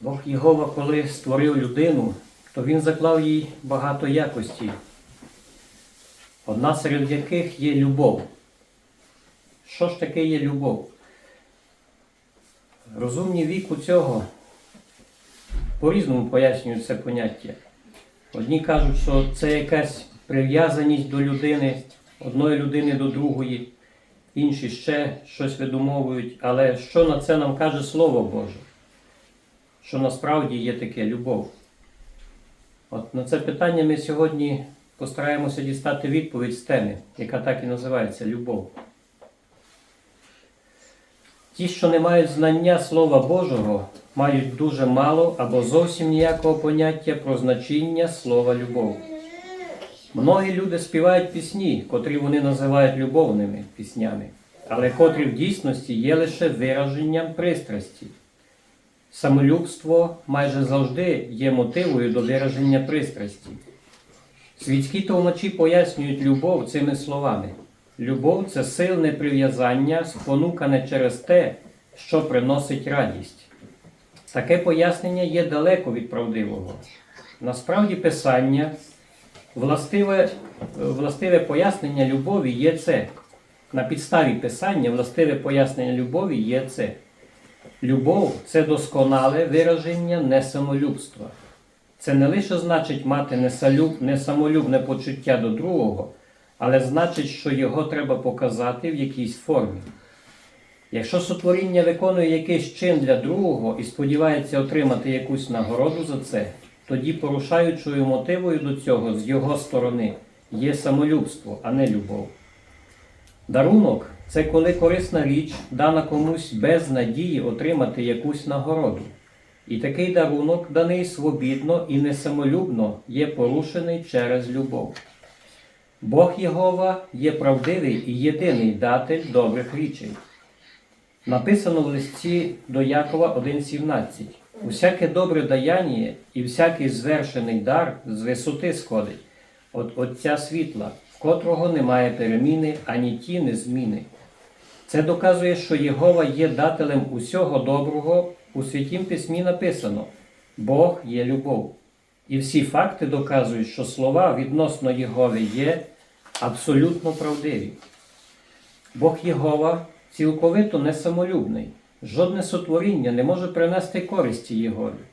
Бог Єгова, коли створив людину, то він заклав їй багато якостей, одна серед яких є любов. Що ж таке є любов? Розумні віку цього по-різному пояснюють це поняття. Одні кажуть, що це якась прив'язаність до людини, одної людини до другої, інші ще щось видумовують. Але що на це нам каже Слово Боже? Що насправді є таке любов? От на це питання ми сьогодні постараємося дістати відповідь з теми, яка так і називається любов. Ті, що не мають знання Слова Божого, мають дуже мало або зовсім ніякого поняття про значення слова любов. Многі люди співають пісні, котрі вони називають любовними піснями, але котрі в дійсності є лише вираженням пристрасті. Самолюбство майже завжди є мотивою до вираження пристрасті. Світські толмачі пояснюють любов цими словами. Любов це сильне прив'язання, спонукане через те, що приносить радість. Таке пояснення є далеко від правдивого. Насправді, Писання, властиве, властиве пояснення любові є це. На підставі Писання властиве пояснення любові є це. Любов це досконале вираження несамолюбства. Це не лише значить мати несамолюбне почуття до другого, але значить, що його треба показати в якійсь формі. Якщо сотворіння виконує якийсь чин для другого і сподівається отримати якусь нагороду за це, тоді порушаючою мотивою до цього з його сторони є самолюбство, а не любов. Дарунок це коли корисна річ дана комусь без надії отримати якусь нагороду. І такий дарунок, даний свобідно і несамолюбно, є порушений через любов. Бог Єгова є правдивий і єдиний датель добрих річей. Написано в листі до Якова 1,17. Усяке добре даяння і всякий звершений дар з висоти сходить от Отця світла, в котрого немає переміни ані тіни зміни. Це доказує, що Єгова є дателем усього доброго. У Святім Письмі написано Бог є любов. І всі факти доказують, що слова відносно Єгови є абсолютно правдиві. Бог Єгова цілковито несамолюбний. Жодне сотворіння не може принести користі Єгові.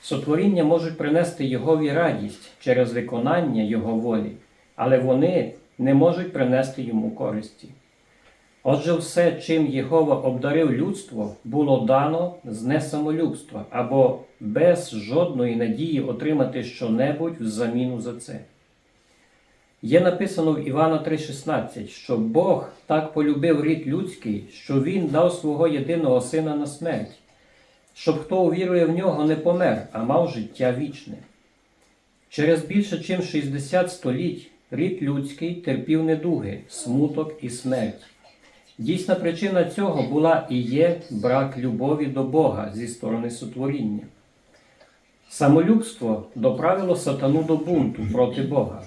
Сотворіння можуть принести Єгові радість через виконання Його волі, але вони не можуть принести йому користі. Отже, все, чим Єгова обдарив людство, було дано з несамолюбства або без жодної надії отримати щонебудь в заміну за це. Є написано в Івана 3,16, що Бог так полюбив рід людський, що Він дав свого єдиного сина на смерть, щоб хто увірує в нього не помер, а мав життя вічне. Через більше чим 60 століть рід людський терпів недуги, смуток і смерть. Дійсна причина цього була і є брак любові до Бога зі сторони сотворіння. Самолюбство доправило сатану до бунту проти Бога.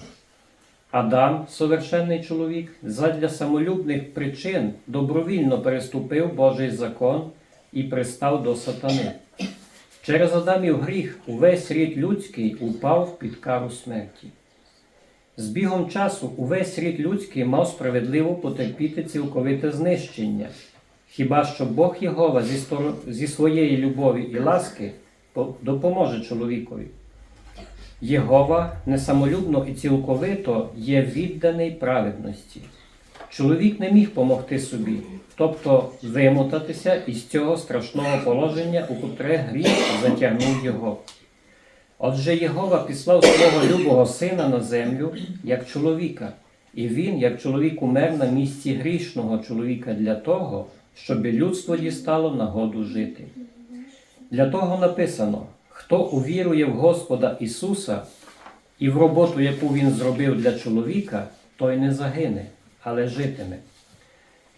Адам, совершенний чоловік, задля самолюбних причин добровільно переступив Божий закон і пристав до сатани. Через Адамів гріх увесь рід людський упав під кару смерті. З бігом часу увесь рід людський мав справедливо потерпіти цілковите знищення. Хіба що Бог Єгова зі, стор... зі своєї любові і ласки допоможе чоловікові. Єгова несамолюбно і цілковито є відданий праведності. Чоловік не міг помогти собі, тобто вимотатися із цього страшного положення, у котре гріх затягнув його. Отже, Єгова післав свого любого сина на землю як чоловіка, і він, як чоловік, умер на місці грішного чоловіка для того, щоб людство дістало нагоду жити. Для того написано: хто увірує в Господа Ісуса і в роботу, яку Він зробив для чоловіка, той не загине, але житиме.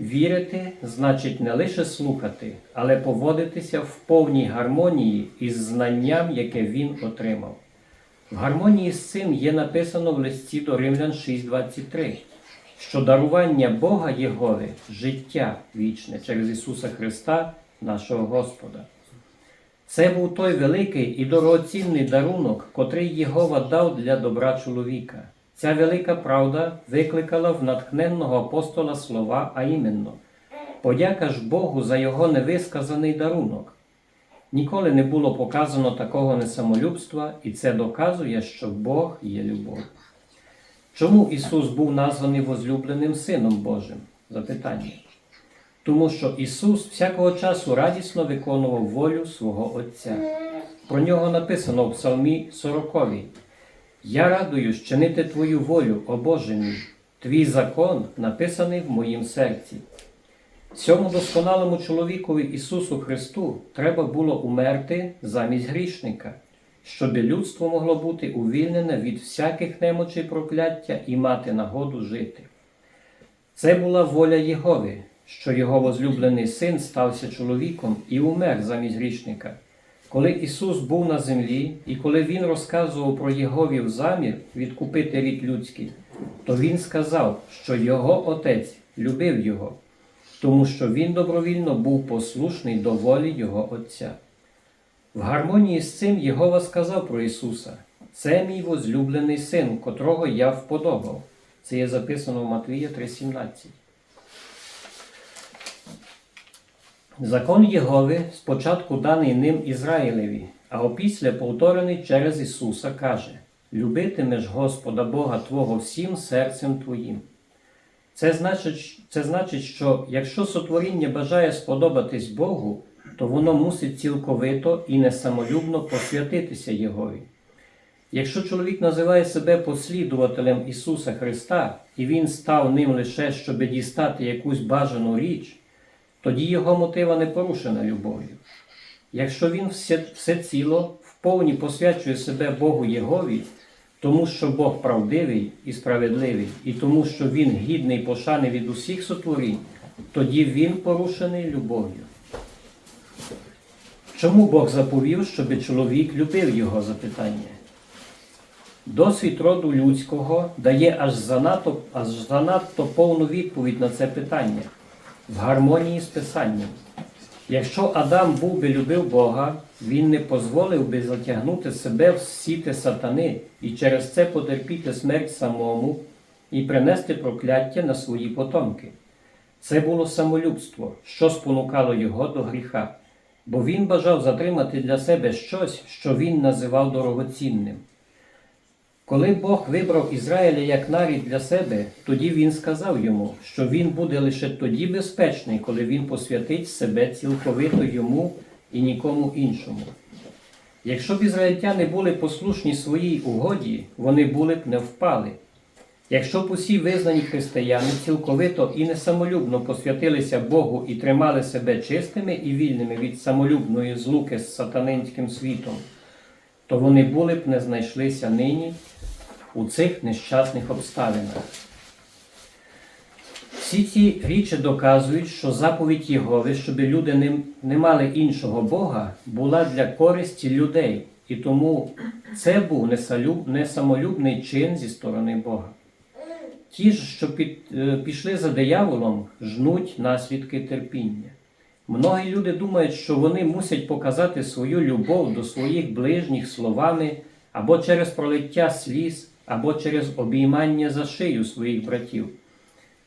Вірити значить не лише слухати, але поводитися в повній гармонії із знанням, яке він отримав. В гармонії з цим є написано в листі до Римлян 6:23, що дарування Бога Єгови життя вічне через Ісуса Христа, нашого Господа. Це був той великий і дорогоцінний дарунок, котрий Єгова дав для добра чоловіка. Ця велика правда викликала в натхненного апостола слова, а іменно подяка ж Богу за його невисказаний дарунок. Ніколи не було показано такого несамолюбства, і це доказує, що Бог є любов. Чому Ісус був названий возлюбленим Сином Божим? Запитання. Тому що Ісус всякого часу радісно виконував волю свого Отця. Про нього написано в Псалмі 40. Я радуюсь чинити Твою волю, о Боже мій. Твій закон написаний в моїм серці. Цьому досконалому чоловікові Ісусу Христу треба було умерти замість грішника, щоби людство могло бути увільнене від всяких немочей прокляття і мати нагоду жити. Це була воля Єгови, що його возлюблений син стався чоловіком і умер замість грішника. Коли Ісус був на землі, і коли Він розказував про Єговів замір відкупити рід людський, то Він сказав, що Його Отець любив Його, тому що Він добровільно був послушний до волі Його Отця. В гармонії з цим Єгова сказав про Ісуса: Це мій возлюблений син, котрого я вподобав. Це є записано в Матвія 3,17. Закон Єгови спочатку даний ним Ізраїлеві, а опісля повторений через Ісуса каже: Любитимеш Господа Бога Твого всім серцем Твоїм. Це значить, це значить, що якщо сотворіння бажає сподобатись Богу, то воно мусить цілковито і несамолюбно посвятитися Єгові. Якщо чоловік називає себе послідувателем Ісуса Христа, і Він став ним лише, щоб дістати якусь бажану річ, тоді його мотива не порушена любов'ю. Якщо він все, всеціло, вповні посвячує себе Богу Єгові, тому що Бог правдивий і справедливий, і тому, що Він гідний пошани від усіх сотворінь, тоді він порушений любов'ю. Чому Бог заповів, щоб чоловік любив його запитання? Досвід роду людського дає аж занадто, аж занадто повну відповідь на це питання в гармонії з Писанням. Якщо Адам був би любив Бога, він не дозволив би затягнути себе в сіти сатани і через це потерпіти смерть самому і принести прокляття на свої потомки. Це було самолюбство, що спонукало його до гріха, бо він бажав затримати для себе щось, що він називав дорогоцінним. Коли Бог вибрав Ізраїля як нарід для себе, тоді він сказав йому, що він буде лише тоді безпечний, коли він посвятить себе цілковито йому і нікому іншому. Якщо б ізраїльтяни були послушні своїй угоді, вони були б не впали. Якщо б усі визнані християни цілковито і несамолюбно посвятилися Богу і тримали себе чистими і вільними від самолюбної злуки з сатанинським світом, то вони були б не знайшлися нині у цих нещасних обставинах. Всі ці річі доказують, що заповідь Єгови, щоб люди не, не мали іншого Бога, була для користі людей, і тому це був несамолюбний чин зі сторони Бога. Ті ж, що під, е, пішли за дияволом, жнуть наслідки терпіння. Многі люди думають, що вони мусять показати свою любов до своїх ближніх словами або через пролиття сліз, або через обіймання за шию своїх братів.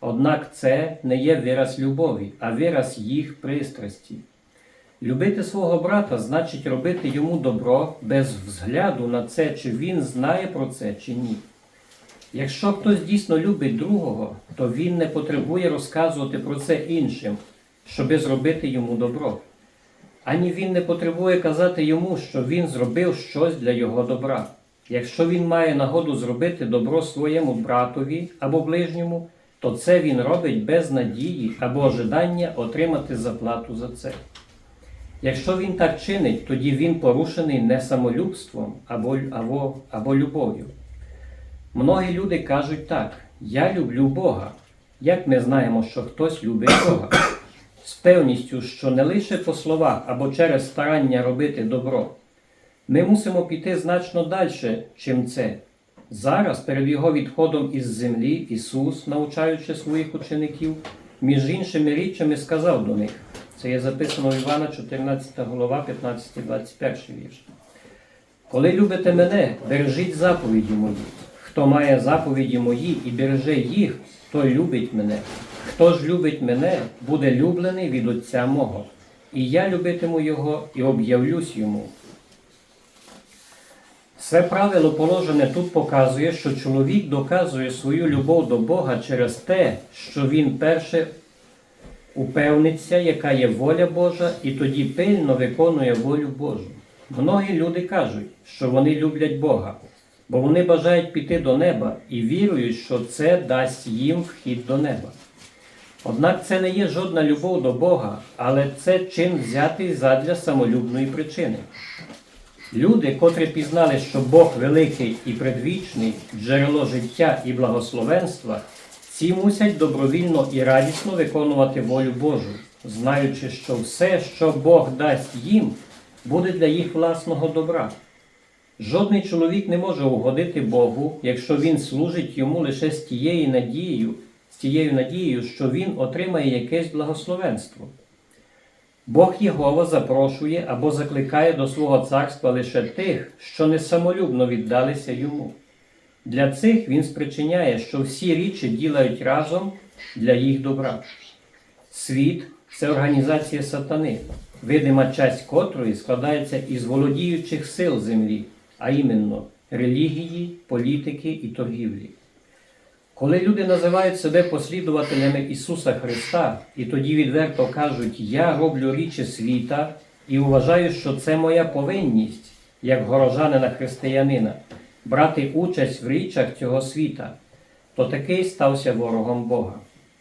Однак це не є вираз любові, а вираз їх пристрасті. Любити свого брата значить робити йому добро без взгляду на це, чи він знає про це, чи ні. Якщо хтось дійсно любить другого, то він не потребує розказувати про це іншим, щоби зробити йому добро. Ані він не потребує казати йому, що він зробив щось для його добра. Якщо він має нагоду зробити добро своєму братові або ближньому, то це він робить без надії або ожидання отримати заплату за це. Якщо він так чинить, тоді він порушений не самолюбством або, або, або любов'ю. Многі люди кажуть так: Я люблю Бога. Як ми знаємо, що хтось любить Бога? З певністю, що не лише по словах або через старання робити добро. Ми мусимо піти значно далі, чим це. Зараз, перед його відходом із землі, Ісус, навчаючи своїх учеників, між іншими річчями сказав до них: Це є записано в Івана 14 голова, 15-21 вірш. Коли любите мене, бережіть заповіді мої. Хто має заповіді мої і береже їх, той любить мене. Хто ж любить мене, буде люблений від Отця мого. І я любитиму його і об'явлюсь йому. Це правило положене тут показує, що чоловік доказує свою любов до Бога через те, що він перше упевниться, яка є воля Божа, і тоді пильно виконує волю Божу. Многі люди кажуть, що вони люблять Бога, бо вони бажають піти до неба і вірують, що це дасть їм вхід до неба. Однак це не є жодна любов до Бога, але це чин взятий задля самолюбної причини. Люди, котрі пізнали, що Бог великий і предвічний, джерело життя і благословенства, ці мусять добровільно і радісно виконувати волю Божу, знаючи, що все, що Бог дасть їм, буде для їх власного добра. Жодний чоловік не може угодити Богу, якщо він служить йому лише з тією надією, з тією надією, що він отримає якесь благословенство. Бог Єгова запрошує або закликає до свого царства лише тих, що не самолюбно віддалися йому. Для цих він спричиняє, що всі річі ділають разом для їх добра. Світ це організація сатани, видима часть котрої складається із володіючих сил землі, а іменно релігії, політики і торгівлі. Коли люди називають себе послідувателями Ісуса Христа і тоді відверто кажуть, я роблю річі світа і вважаю, що це моя повинність, як горожанина християнина, брати участь в річах цього світа, то такий стався ворогом Бога.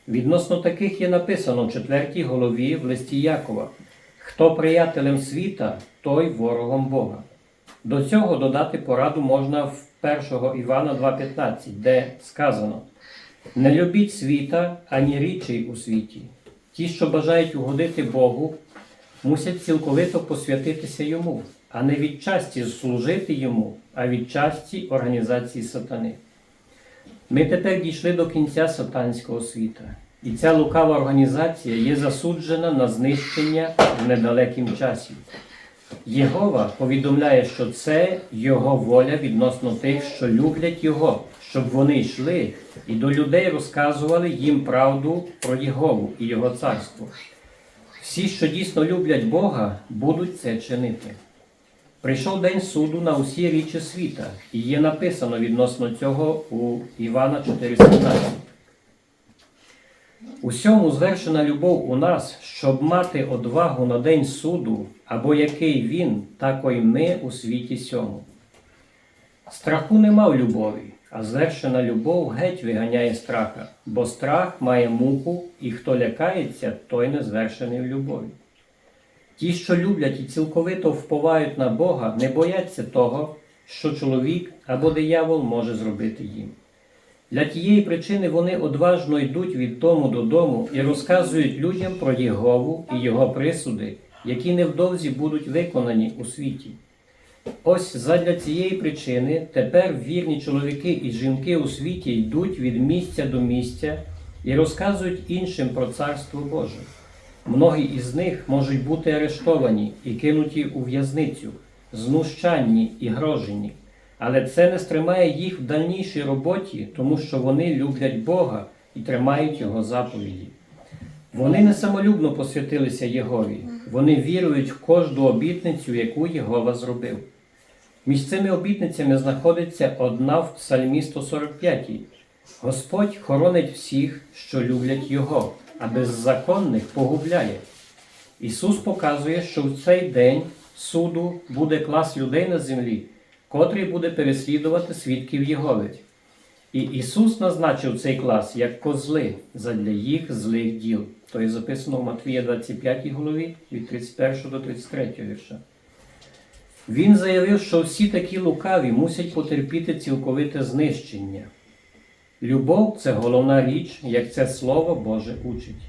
Відносно таких є написано в 4 голові в листі Якова: хто приятелем світа, той ворогом Бога. До цього додати пораду можна в 1 Івана 2,15, де сказано: Не любіть світа ані річей у світі. Ті, що бажають угодити Богу, мусять цілковито посвятитися йому, а не від часті служити йому, а від часті організації сатани. Ми тепер дійшли до кінця сатанського світа, і ця лукава організація є засуджена на знищення в недалекім часі. Єгова повідомляє, що це його воля відносно тих, що люблять його, щоб вони йшли і до людей розказували їм правду про Єгову і його царство. Всі, що дійсно люблять Бога, будуть це чинити. Прийшов день суду на усі річі світа, і є написано відносно цього у Івана 4,17. Усьому звершена любов у нас, щоб мати одвагу на день суду, або який він, тако й ми у світі сьому. Страху нема в любові, а звершена любов геть виганяє страха, бо страх має муку, і хто лякається, той не звершений в любові. Ті, що люблять і цілковито вповають на Бога, не бояться того, що чоловік або диявол може зробити їм. Для тієї причини вони одважно йдуть від дому додому і розказують людям про Єгову і його присуди, які невдовзі будуть виконані у світі. Ось задля цієї причини тепер вірні чоловіки і жінки у світі йдуть від місця до місця і розказують іншим про Царство Боже. Многі із них можуть бути арештовані і кинуті у в'язницю, знущанні і грожені. Але це не стримає їх в дальнішій роботі, тому що вони люблять Бога і тримають Його заповіді. Вони не самолюбно посвятилися Єгові, вони вірують в кожну обітницю, яку Єгова зробив. Між цими обітницями знаходиться одна в Псальмі 145. Господь хоронить всіх, що люблять Його, а беззаконних погубляє. Ісус показує, що в цей день суду буде клас людей на землі, котрий буде переслідувати свідків Єгови. І Ісус назначив цей клас як козли задля їх злих діл. То є записано в Матвія 25 голові від 31 до 33 вірша. Він заявив, що всі такі лукаві мусять потерпіти цілковите знищення. Любов це головна річ, як це Слово Боже учить.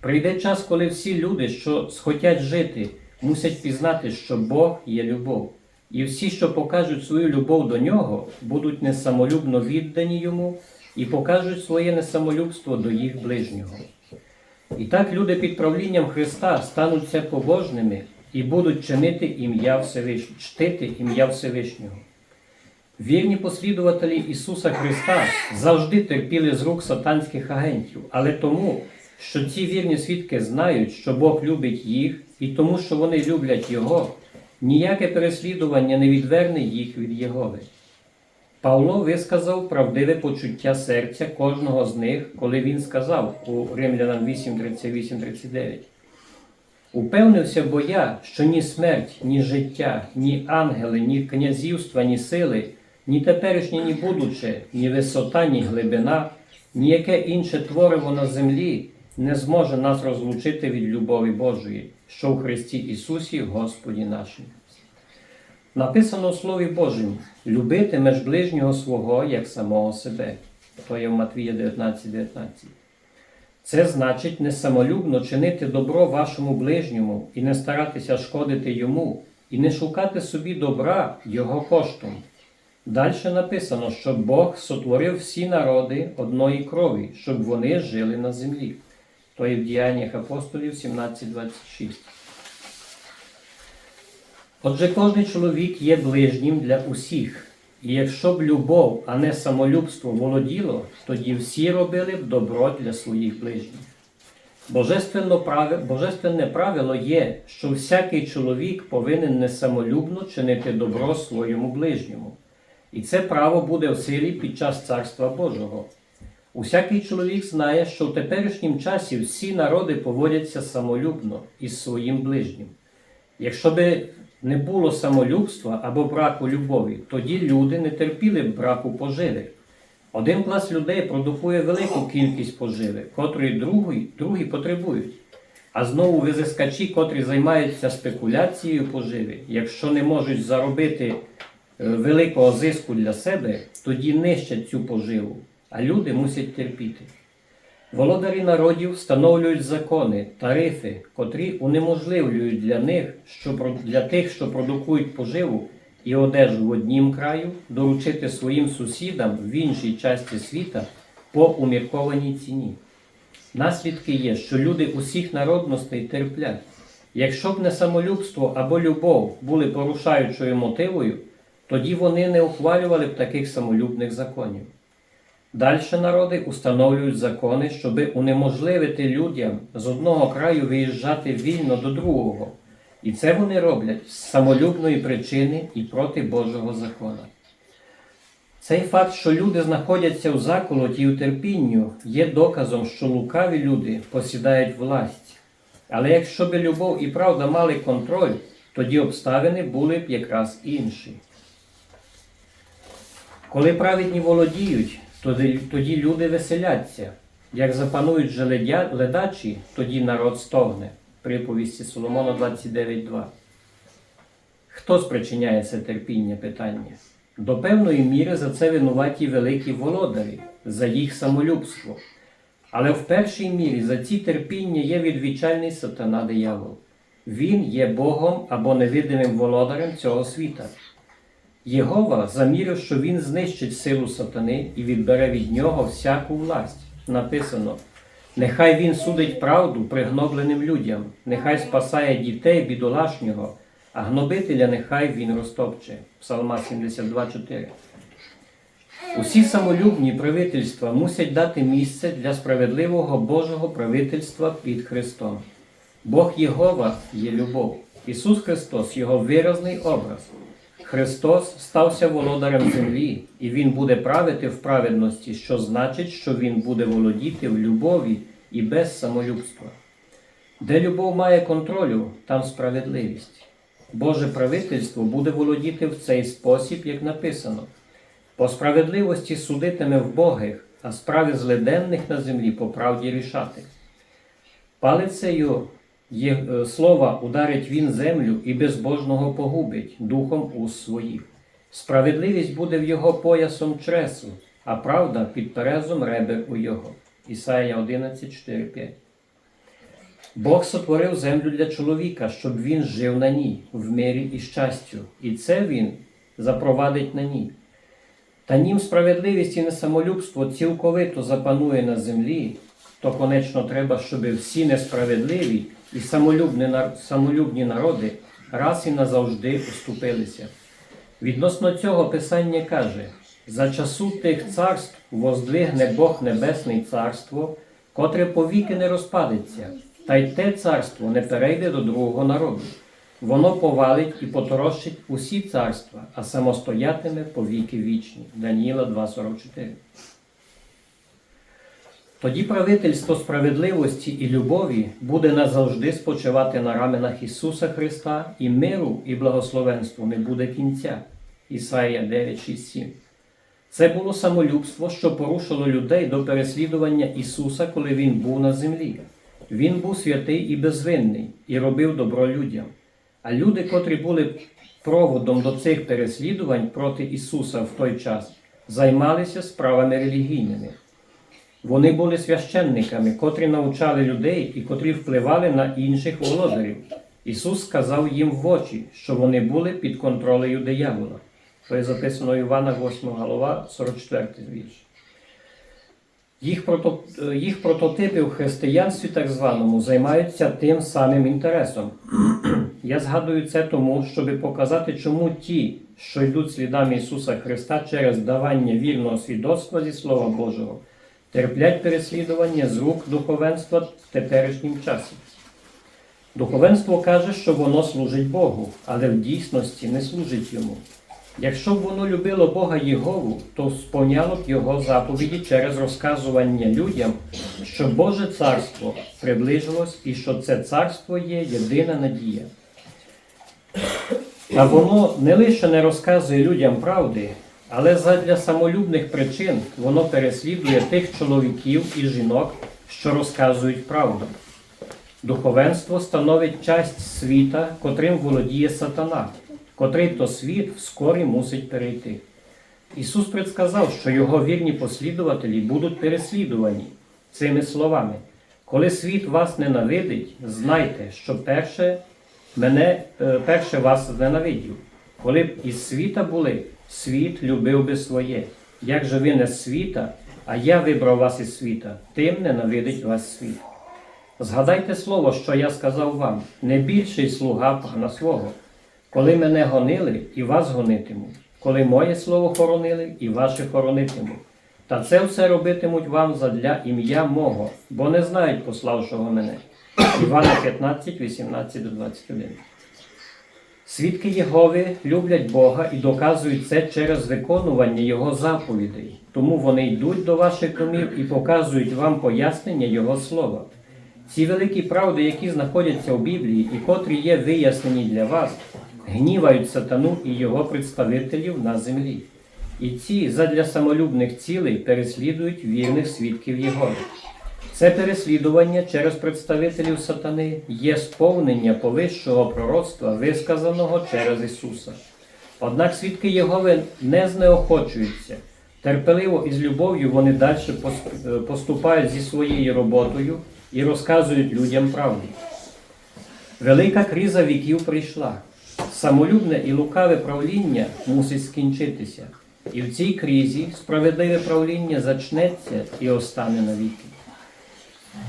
Прийде час, коли всі люди, що схотять жити, мусять пізнати, що Бог є любов. І всі, що покажуть свою любов до нього, будуть несамолюбно віддані йому і покажуть своє несамолюбство до їх ближнього. І так люди під правлінням Христа стануться побожними і будуть чинити ім'я Всевишнього, чтити ім'я Всевишнього. Вірні послідователі Ісуса Христа завжди терпіли з рук сатанських агентів, але тому, що ці вірні свідки знають, що Бог любить їх, і тому, що вони люблять Його, ніяке переслідування не відверне їх від Єгови. Павло висказав правдиве почуття серця кожного з них, коли він сказав у Римлянам 8:38-39. Упевнився бо я, що ні смерть, ні життя, ні ангели, ні князівства, ні сили, ні теперішнє, ні будуче, ні висота, ні глибина, ніяке інше твориво на землі не зможе нас розлучити від любові Божої, що в Христі Ісусі, Господі нашим. Написано у Слові Божому: любитимеш ближнього свого як самого себе. То є в Матвія 19, 19. Це значить не самолюбно чинити добро вашому ближньому і не старатися шкодити йому, і не шукати собі добра його коштом. Далі написано, що Бог сотворив всі народи одної крові, щоб вони жили на землі. То є в діяннях апостолів 17.26. Отже, кожен чоловік є ближнім для усіх. І якщо б любов, а не самолюбство володіло, тоді всі робили б добро для своїх ближніх. Божественне правило є, що всякий чоловік повинен не самолюбно чинити добро своєму ближньому. І це право буде в силі під час Царства Божого. Усякий чоловік знає, що в теперішнім часі всі народи поводяться самолюбно із своїм ближнім. Якщо би не було самолюбства або браку любові, тоді люди не терпіли б браку поживи. Один клас людей продукує велику кількість поживи, котрої другий, другі потребують. А знову визискачі, котрі займаються спекуляцією поживи, якщо не можуть заробити е, великого зиску для себе, тоді нищать цю поживу, а люди мусять терпіти. Володарі народів встановлюють закони, тарифи, котрі унеможливлюють для них, що для тих, що продукують поживу і одежу в однім краю, доручити своїм сусідам в іншій часті світа по уміркованій ціні. Наслідки є, що люди усіх народностей терплять. Якщо б не самолюбство або любов були порушаючою мотивою, тоді вони не ухвалювали б таких самолюбних законів. Далі народи установлюють закони, щоби унеможливити людям з одного краю виїжджати вільно до другого. І це вони роблять з самолюбної причини і проти Божого закона. Цей факт, що люди знаходяться в заколоті і у терпінню, є доказом, що лукаві люди посідають власть. Але якщо б любов і правда мали контроль, тоді обставини були б якраз інші. Коли праведні володіють, тоді, тоді люди веселяться. Як запанують же ледачі, тоді народ стогне. Приповісті Соломона 29.2. Хто спричиняє це терпіння питання? До певної міри за це винуваті великі володарі, за їх самолюбство. Але в першій мірі за ці терпіння є відвічальний сатана диявол. Він є Богом або невидимим володарем цього світа. Єгова замірив, що він знищить силу сатани і відбере від нього всяку власть. Написано: нехай він судить правду пригнобленим людям, нехай спасає дітей бідолашнього, а гнобителя нехай він розтопче. Псалма 72,4. Усі самолюбні правительства мусять дати місце для справедливого Божого правительства під Христом. Бог Єгова є любов. Ісус Христос його виразний образ. Христос стався володарем землі, і Він буде правити в праведності, що значить, що Він буде володіти в любові і без самолюбства. Де любов має контролю, там справедливість. Боже правительство буде володіти в цей спосіб, як написано. По справедливості судитиме вбогих, а справи злиденних на землі по правді рішати. Палицею є, е, слова ударить він землю і безбожного погубить духом уст своїх. Справедливість буде в його поясом чресу, а правда під перезом ребер у його. Ісая 11, 4, 5. Бог сотворив землю для чоловіка, щоб він жив на ній в мирі і щастю, і це він запровадить на ній. Та нім справедливість і несамолюбство цілковито запанує на землі, то конечно треба, щоб всі несправедливі і самолюбні, народи раз і назавжди уступилися. Відносно цього Писання каже: за часу тих царств воздвигне Бог Небесний царство, котре повіки не розпадеться, та й те царство не перейде до другого народу. Воно повалить і поторощить усі царства, а самостоятиме повіки вічні. Даніїла 2,44. Тоді правительство справедливості і любові буде назавжди спочивати на раменах Ісуса Христа, і миру і благословенству не буде кінця. Ісаїя 9, 6, 7. Це було самолюбство, що порушило людей до переслідування Ісуса, коли Він був на землі. Він був святий і безвинний, і робив добро людям. А люди, котрі були проводом до цих переслідувань проти Ісуса в той час, займалися справами релігійними. Вони були священниками, котрі навчали людей і котрі впливали на інших володарів. Ісус сказав їм в очі, що вони були під контролею диявола. То є записано Івана 8 голова, 44 вірш. Їх, прото, їх прототипи в християнстві так званому займаються тим самим інтересом. Я згадую це тому, щоб показати, чому ті, що йдуть слідами Ісуса Христа через давання вірного свідоцтва зі Слова Божого, терплять переслідування з рук духовенства в теперішнім часі. Духовенство каже, що воно служить Богу, але в дійсності не служить йому. Якщо б воно любило Бога Єгову, то сповняло б його заповіді через розказування людям, що Боже царство приближилось і що це царство є єдина надія. Та воно не лише не розказує людям правди, але задля самолюбних причин воно переслідує тих чоловіків і жінок, що розказують правду. Духовенство становить часть світа, котрим володіє сатана, котрий то світ вскорі мусить перейти. Ісус предсказав, що його вірні послідователі будуть переслідувані цими словами. Коли світ вас ненавидить, знайте, що перше, мене, е, перше вас зненавидів. Коли б із світа були, світ любив би своє. Як же ви не з світа, а я вибрав вас із світа, тим ненавидить вас світ. Згадайте слово, що я сказав вам, не більший слуга пана свого. Коли мене гонили, і вас гонитимуть, коли моє слово хоронили, і ваше хоронитимуть. Та це все робитимуть вам задля ім'я мого, бо не знають пославшого мене. Івана 15, 18 21. Свідки Єгови люблять Бога і доказують це через виконування Його заповідей. Тому вони йдуть до ваших домів і показують вам пояснення Його слова. Ці великі правди, які знаходяться у Біблії і котрі є вияснені для вас, гнівають сатану і його представителів на землі. І ці задля самолюбних цілей переслідують вірних свідків Єгови. Це переслідування через представителів сатани є сповнення повищого пророцтва, висказаного через Ісуса. Однак свідки Єгови не знеохочуються. Терпеливо і з любов'ю вони далі е, поступають зі своєю роботою і розказують людям правду. Велика криза віків прийшла. Самолюбне і лукаве правління мусить скінчитися. І в цій кризі справедливе правління зачнеться і остане навіки.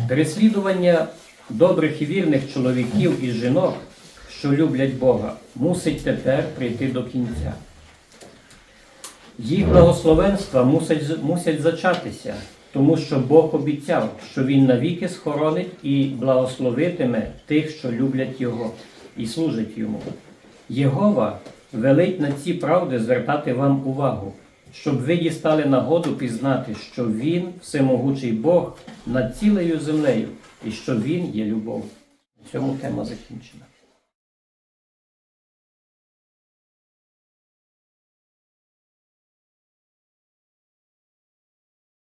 Переслідування добрих і вірних чоловіків і жінок, що люблять Бога, мусить тепер прийти до кінця. Їх благословенства мусять, мусять зачатися, тому що Бог обіцяв, що Він навіки схоронить і благословитиме тих, що люблять Його і служать йому. Єгова велить на ці правди звертати вам увагу, щоб ви дістали нагоду пізнати, що Він всемогучий Бог над цілею землею і що Він є любов. На цьому тема закінчена.